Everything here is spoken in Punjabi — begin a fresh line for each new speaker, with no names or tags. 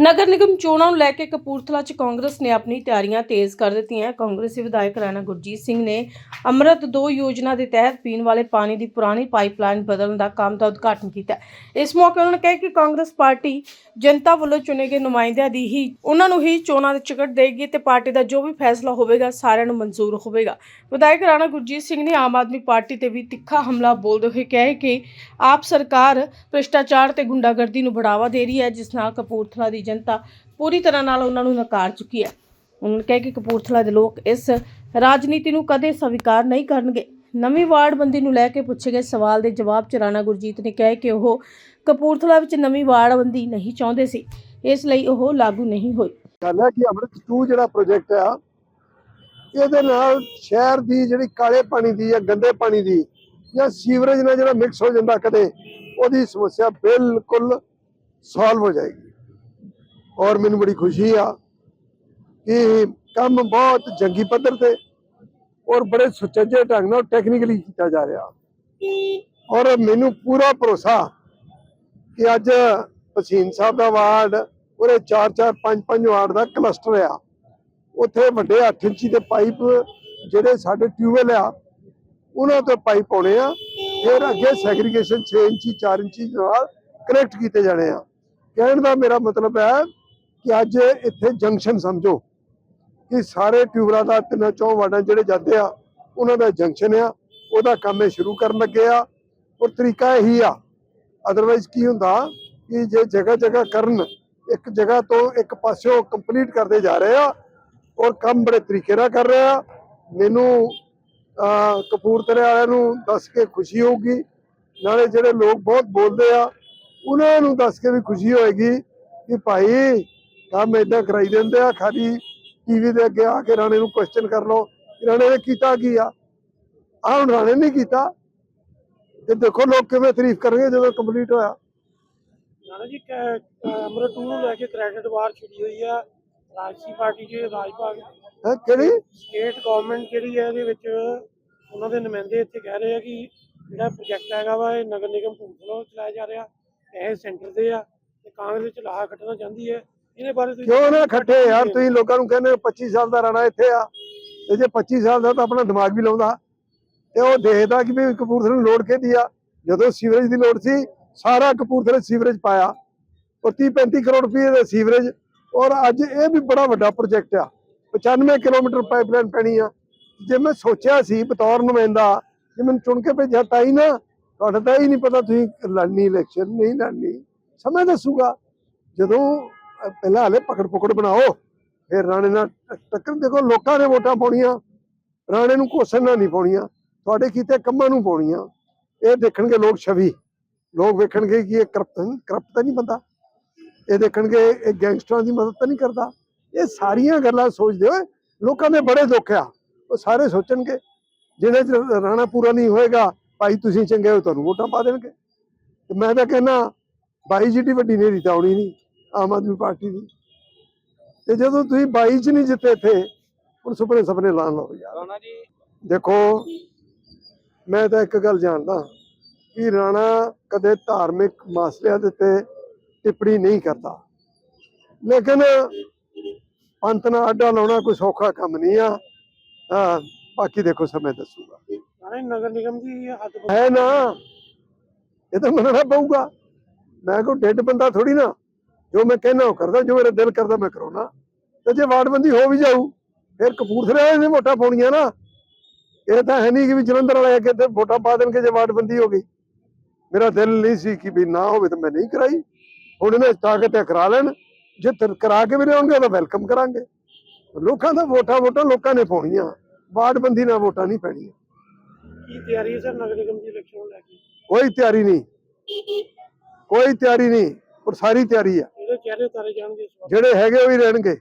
ਨਗਰ ਨਿਗਮ ਚੋਣਾਂ ਨੂੰ ਲੈ ਕੇ ਕਪੂਰਥਲਾ 'ਚ ਕਾਂਗਰਸ ਨੇ ਆਪਣੀ ਤਿਆਰੀਆਂ ਤੇਜ਼ ਕਰ ਦਿੱਤੀਆਂ। ਕਾਂਗਰਸੀ ਵਿਧਾਇਕ ਰਾਣਾ ਗੁਰਜੀਤ ਸਿੰਘ ਨੇ ਅੰਮ੍ਰਿਤ 2 ਯੋਜਨਾ ਦੇ ਤਹਿਤ ਪੀਣ ਵਾਲੇ ਪਾਣੀ ਦੀ ਪੁਰਾਣੀ ਪਾਈਪਲਾਈਨ ਬਦਲਣ ਦਾ ਕੰਮ ਦਾ ਉਦਘਾਟਨ ਕੀਤਾ। ਇਸ ਮੌਕੇ ਉਹਨਾਂ ਨੇ ਕਿਹਾ ਕਿ ਕਾਂਗਰਸ ਪਾਰਟੀ ਜਨਤਾ ਵੱਲੋਂ ਚੁਣੇ ਗਏ ਨੁਮਾਇੰਦਿਆਂ ਦੀ ਹੀ, ਉਹਨਾਂ ਨੂੰ ਹੀ ਚੋਣਾਂ ਦੇ ਟਿਕਟ ਦੇਗੀ ਤੇ ਪਾਰਟੀ ਦਾ ਜੋ ਵੀ ਫੈਸਲਾ ਹੋਵੇਗਾ, ਸਾਰਿਆਂ ਨੂੰ ਮਨਜ਼ੂਰ ਹੋਵੇਗਾ। ਵਿਧਾਇਕ ਰਾਣਾ ਗੁਰਜੀਤ ਸਿੰਘ ਨੇ ਆਮ ਆਦਮੀ ਪਾਰਟੀ ਤੇ ਵੀ ਤਿੱਖਾ ਹਮਲਾ ਬੋਲਦੇ ਹੋਏ ਕਿਹਾ ਕਿ ਆਪ ਸਰਕਾਰ ਭ੍ਰਿਸ਼ਟਾਚਾਰ ਤੇ ਗੁੰਡਾਗਰਦੀ ਨੂੰ ਬੜਾਵਾ ਦੇ ਰਹੀ ਹੈ, ਜਿਸ ਨਾਲ ਕਪੂਰਥਲਾ ਦੀ ਜਨਤਾ ਪੂਰੀ ਤਰ੍ਹਾਂ ਨਾਲ ਉਹਨਾਂ ਨੂੰ ਨਕਾਰ ਚੁੱਕੀ ਹੈ। ਉਹਨਾਂ ਨੇ ਕਿ ਕਪੂਰਥਲਾ ਦੇ ਲੋਕ ਇਸ ਰਾਜਨੀਤੀ ਨੂੰ ਕਦੇ ਸਵੀਕਾਰ ਨਹੀਂ ਕਰਨਗੇ। ਨਵੀਂ ਵਾਰਡਬੰਦੀ ਨੂੰ ਲੈ ਕੇ ਪੁੱਛੇ ਗਏ ਸਵਾਲ ਦੇ ਜਵਾਬ ਚ ਰਾਣਾ ਗੁਰਜੀਤ ਨੇ ਕਿਹਾ ਕਿ ਉਹ ਕਪੂਰਥਲਾ ਵਿੱਚ ਨਵੀਂ ਵਾਰਡਬੰਦੀ ਨਹੀਂ ਚਾਹੁੰਦੇ ਸੀ। ਇਸ ਲਈ ਉਹ ਲਾਗੂ ਨਹੀਂ ਹੋਈ
ਗੱਲ ਹੈ ਕਿ ਅੰਮ੍ਰਿਤ 2 ਜਿਹੜਾ ਪ੍ਰੋਜੈਕਟ ਆ, ਇਹਦੇ ਨਾਲ ਸ਼ਹਿਰ ਦੀ ਜਿਹੜੀ ਕਾਲੇ ਪਾਣੀ ਦੀ ਜਾਂ ਗੰਦੇ ਪਾਣੀ ਦੀ ਜਾਂ ਸੀਵਰੇਜ ਨਾਲ ਜਿਹੜਾ ਮਿਕਸ ਹੋ ਜਾਂਦਾ ਕਦੇ, ਉਹਦੀ ਸਮੱਸਿਆ ਬਿਲਕੁਲ ਸੋਲਵ ਹੋ ਜਾਏਗੀ। ਔਰ ਮੈਨੂੰ ਬੜੀ ਖੁਸ਼ੀ ਆ ਕਿ ਕੰਮ ਬਹੁਤ ਜੰਗੀ ਪੱਧਰ ਤੇ ਔਰ ਬੜੇ ਸੁਚੱਜੇ ਢੰਗ ਨਾਲ ਟੈਕਨੀਕਲੀ ਕੀਤਾ ਜਾ ਰਿਹਾ। ਔਰ ਮੈਨੂੰ ਪੂਰਾ ਭਰੋਸਾ ਕਿ ਅੱਜ ਪਸੀਨ ਸਾਹਿਬ ਦਾ ਵਾਰਡ ਉਹਦੇ 4 4 5 5 ਵਾਰਡ ਦਾ ਕਲਸਟਰ ਆ। ਉੱਥੇ ਵੱਡੇ 8 ਇੰਚੀ ਦੇ ਪਾਈਪ ਜਿਹੜੇ ਸਾਡੇ ਟਿਊਬਵੈਲ ਆ, ਉਹਨਾਂ ਤੋਂ ਪਾਈਪ ਪਾਉਣੇ ਆ, ਫਿਰ ਅੱਗੇ ਸੈਗਰੀਗੇਸ਼ਨ 6 ਇੰਚੀ 4 ਇੰਚੀ ਨਾਲ ਕਨੈਕਟ ਕੀਤੇ ਜਾਣੇ ਆ। ਕਹਿਣ ਦਾ ਮੇਰਾ ਮਤਲਬ ਹੈ ਕਿ ਅੱਜ ਇੱਥੇ ਜੰਕਸ਼ਨ ਸਮਝੋ ਕਿ ਸਾਰੇ ਟਿਊਬਰਾਂ ਦਾ ਤਿੰਨਾਂ ਚੌਂ ਵਾਰਡਾਂ ਜਿਹੜੇ ਜਾਂਦੇ ਆ, ਉਹਨਾਂ ਦਾ ਜੰਕਸ਼ਨ ਆ, ਉਹਦਾ ਕੰਮ ਇਹ ਸ਼ੁਰੂ ਕਰਨ ਲੱਗੇ ਆ। ਔਰ ਤਰੀਕਾ ਇਹੀ ਆ ਅਦਰਵਾਈਜ਼ ਕੀ ਹੁੰਦਾ ਕਿ ਜੇ ਜਗ੍ਹਾ ਜਗ੍ਹਾ ਕਰਨ, ਇੱਕ ਜਗ੍ਹਾ ਤੋਂ ਇੱਕ ਪਾਸਿਓਂ ਕੰਪਲੀਟ ਕਰਦੇ ਜਾ ਰਹੇ ਆ ਔਰ ਕੰਮ ਬੜੇ ਤਰੀਕੇ ਨਾਲ ਕਰ ਰਹੇ ਆ। ਮੈਨੂੰ ਕਪੂਰਥਲੇ ਵਾਲਿਆਂ ਨੂੰ ਦੱਸ ਕੇ ਖੁਸ਼ੀ ਹੋਊਗੀ, ਨਾਲੇ ਜਿਹੜੇ ਲੋਕ ਬਹੁਤ ਬੋਲਦੇ ਆ, ਉਹਨਾਂ ਨੂੰ ਦੱਸ ਕੇ ਵੀ ਖੁਸ਼ੀ ਹੋਏਗੀ ਕਿ ਭਾਈ ਕੰਮ ਏਦਾਂ ਕਰਾਈ ਦਿੰਦੇ ਆ ਖਾਲੀ ਟੀਵੀ ਦੇ ਅੱਗੇ ਆ ਕੇ ਰਾਣੇ ਨੂੰ ਕੁਐਸਚਨ ਕਰ ਲਓ ਰਾਣੇ ਨੇ ਕੀਤਾ ਕੀ ਆ? ਆਹ ਹੁਣ ਰਾਣੇ ਨੇ ਕੀਤਾ। ਤੇ ਦੇਖੋ ਲੋਕ ਕਿਵੇਂ ਤਾਰੀਫ ਕਰਨਗੇ ਜਦੋਂ ਕੰਪਲੀਟ ਹੋਇਆ।
ਨਾਨਾ ਜੀ ਕ- ਅ, ਅੰਮ੍ਰਿਤ ਟੂ ਨੂੰ ਲੈ ਕੇ ਕ੍ਰੈਡਿਟ ਵਾਰ ਛਿੜੀ ਹੋਈ ਆ। ਰਾਜਸੀ ਪਾਰਟੀ ਦੇ ਰਾਜ ਭਾਗ
ਹੈ ਕਿਹੜੀ?
ਸਟੇਟ ਗਵਰਨਮੈਂਟ ਜਿਹੜੀ ਹੈ ਇਹਦੇ ਵਿੱਚ ਉਹਨਾਂ ਦੇ ਨੁਮਾਇੰਦੇ ਇੱਥੇ ਕਹਿ ਰਹੇ ਆ ਕਿ ਜਿਹੜਾ ਪ੍ਰੋਜੈਕਟ ਹੈਗਾ ਵਾ ਇਹ ਨਗਰ ਨਿਗਮ ਭੂਤਲੋ ਚਲਾਇਆ ਜਾ ਰਿਹਾ। ਇਹ ਸੈਂਟਰ ਦੇ ਆ ਤੇ ਕਾਂਗਰਸ ਵਿੱਚ ਲਾਹਾ ਖੱਟਣਾ ਚਾਹੁੰਦੀ ਹੈ। ਇਹਦੇ ਬਾਰੇ ਤੁਸੀਂ
ਕਿਉਂ ਨਾ ਖੱਟੇ ਯਾਰ ਤੁਸੀਂ ਲੋਕਾਂ ਨੂੰ ਕਹਿੰਦੇ ਹੋ 25 ਸਾਲ ਦਾ ਰਾਣਾ ਇੱਥੇ ਆ। ਤੇ ਜੇ 25 ਸਾਲ ਦਾ ਤਾਂ ਆਪਣਾ ਦਿਮਾਗ ਵੀ ਲਾਉਂਦਾ। ਤੇ ਉਹ ਦੇਖਦਾ ਕਿ ਵੀ ਕਪੂਰਥਲੇ ਨੂੰ ਲੋੜ ਕਿਹਦੀ ਆ। ਜਦੋਂ ਸੀਵਰੇਜ ਦੀ ਲੋੜ ਸੀ ਸਾਰਾ ਕਪੂਰਥਲੇ ਸੀਵਰੇਜ ਪਾਇਆ। 30 35 ਕਰੋੜ ਰੁਪਏ ਦਾ ਸੀਵਰੇਜ। ਔਰ ਅੱਜ ਇਹ ਵੀ ਬੜਾ ਵੱਡਾ ਪ੍ਰੋਜੈਕਟ ਆ। 95 ਕਿਲੋਮੀਟਰ ਪਾਈਪਲਾਈਨ ਪੈਣੀ ਆ। ਜੇ ਮੈਂ ਸੋਚਿਆ ਸੀ ਬਤੌਰ ਨੁਮਾਇੰਦਾ ਜੇ ਮੈਨੂੰ ਚੁਣ ਕੇ ਭੇਜਿਆ ਤਾਂ ਹੀ ਨਾ। ਤੁਹਾਡਾ ਤਾਂ ਹੀ ਨਹੀਂ ਪਤਾ ਤੁਸੀਂ ਲੜਨੀ ਇਲੈਕਸ਼ਨ ਨਹੀਂ ਲੜਨੀ। ਸਮੇਂ ਦੱਸੂਗਾ। ਜਦੋਂ ਪਹਿਲਾਂ ਹਲੇ ਪਕੜ ਪਕੜ ਬਣਾਓ, ਫਿਰ ਰਾਣੇ ਨਾਲ ਟੱਕਰ, ਦੇਖੋ ਲੋਕਾਂ ਨੇ ਵੋਟਾਂ ਪਾਉਣੀਆਂ, ਰਾਣੇ ਨੂੰ ਕੋਸਣ ਨਾਲ ਨਹੀਂ ਪਾਉਣੀਆਂ, ਤੁਹਾਡੇ ਕੀਤੇ ਕੰਮਾਂ ਨੂੰ ਪਾਉਣੀਆਂ, ਇਹ ਦੇਖਣਗੇ ਲੋਕ ਛਵੀ, ਲੋਕ ਵੇਖਣਗੇ ਕਿ ਇਹ ਕਰਪਟ ਕਰਪਟ ਤਾਂ ਨਹੀਂ ਬੰਦਾ, ਇਹ ਦੇਖਣਗੇ ਇਹ ਗੈਂਗਸਟਰਾਂ ਦੀ ਮਦਦ ਤਾਂ ਨਹੀਂ ਕਰਦਾ, ਇਹ ਸਾਰੀਆਂ ਗੱਲਾਂ ਸੋਚਦੇ ਹੋਏ ਲੋਕਾਂ ਦੇ ਬੜੇ ਦੁੱਖ ਆ, ਉਹ ਸਾਰੇ ਸੋਚਣਗੇ, ਜਿਹਦੇ ਚ ਰਾਣਾ ਪੂਰਾ ਨਹੀਂ ਹੋਏਗਾ, ਭਾਈ ਤੁਸੀਂ ਚੰਗੇ ਹੋ, ਤੁਹਾਨੂੰ ਵੋਟਾਂ ਪਾ ਦੇਣਗੇ, ਤੇ ਮੈਂ ਤਾਂ ਕਹਿੰਦਾ, ਬਾਈ ਜਿੱਡੀ ਵੱਡੀ ਨੇਰੀ ਤਾਂ ਆਉਣੀ ਨਹੀਂ। ਆਮ ਆਦਮੀ ਪਾਰਟੀ ਦੀ। ਤੇ ਜਦੋਂ ਤੁਸੀਂ 22 ਚ ਨਹੀਂ ਜਿੱਤੇ ਇੱਥੇ ਹੁਣ ਸੁਪਨੇ ਸੁਪਨੇ ਲਾਣ ਲਓ ਯਾਰ
ਰਾਣਾ ਜੀ।
ਦੇਖੋ ਮੈਂ ਤਾਂ ਇੱਕ ਗੱਲ ਜਾਣਦਾ ਕਿ ਰਾਣਾ ਕਦੇ ਧਾਰਮਿਕ ਮਸਲਿਆਂ ਦੇ ਉੱਤੇ ਟਿੱਪਣੀ ਨਹੀਂ ਕਰਦਾ। ਲੇਕਿਨ ਪੰਥ ਨਾਲ ਅੱਡਾ ਲਾਉਣਾ ਕੋਈ ਸੌਖਾ ਕੰਮ ਨਹੀਂ ਆ। ਹਾਂ, ਬਾਕੀ ਦੇਖੋ ਸਮੇਂ ਦੱਸੂਗਾ।
ਨਗਰ ਨਿਗਮ ਦੀ ਹੱਦ
ਹੈ ਨਾ। ਇਹ ਤਾਂ ਮੰਨਣਾ ਪਊਗਾ। ਮੈਂ ਕੋਈ ਡੈਡ ਬੰਦਾ ਥੋੜੀ ਨਾ। ਜੋ ਮੈਂ ਕਹਿਣਾ ਉਹ ਕਰਦਾ ਜੋ ਮੇਰਾ ਦਿਲ ਕਰਦਾ ਮੈਂ ਕਰਾਉਣਾ। ਤੇ ਜੇ ਵਾਰਡਬੰਦੀ ਹੋ ਵੀ ਜਾਊ ਫਿਰ ਕਪੂਰਥਲੇ ਵਾਲੇ ਨੇ ਵੋਟਾਂ ਪਾਉਣੀਆਂ ਨਾ। ਇਹ ਤਾਂ ਹੈ ਨਹੀਂ ਕਿ ਵੀ ਜਲੰਧਰ ਵਾਲੇ ਆ ਕੇ ਤੇ ਵੋਟਾਂ ਪਾ ਦੇਣਗੇ ਜੇ ਵਾਰਡਬੰਦੀ ਹੋ ਗਈ। ਮੇਰਾ ਦਿਲ ਨਹੀਂ ਸੀ ਕਿ ਵੀ ਨਾ ਹੋਵੇ ਤਾਂ ਮੈਂ ਨਹੀਂ ਕਰਾਈ। ਹੁਣ ਇਹਨੇ ਤਾਕਤ ਹੈ ਕਰਾ ਲੈਣ। ਜੇ ਤਰ ਕਰਾ ਕੇ ਵੀ ਲਿਆਉਣਗੇ ਤਾਂ ਵੈਲਕਮ ਕਰਾਂਗੇ। ਲੋਕਾਂ ਦਾ ਵੋਟਾਂ ਵੋਟਾਂ ਲੋਕਾਂ ਨੇ ਪਾਉਣੀਆਂ। ਵਾਰਡਬੰਦੀ ਨਾਲ ਵੋਟਾਂ ਨਹੀਂ ਪੈਣੀਆਂ।
ਕੀ ਤਿਆਰੀ ਹੈ ਸਰ ਨਗਰ ਨਿਗਮ ਦੀ ਇਲੈਕਸ਼ਨ ਨੂੰ ਲੈ ਕੇ?
ਕੋਈ ਤਿਆਰੀ ਨਹੀਂ। ਕੋਈ ਤਿਆਰੀ ਨਹੀਂ। ਪਰ ਸਾਰੀ ਤਿਆਰੀ ਆ।
ਇਹਦੇ ਚਿਹਰੇ ਤਾਰੇ ਜਾਣਗੇ ਇਸ ਵਾਰ
ਜਿਹੜੇ ਹੈਗੇ ਉਹ ਹੀ ਰਹਿਣਗੇ।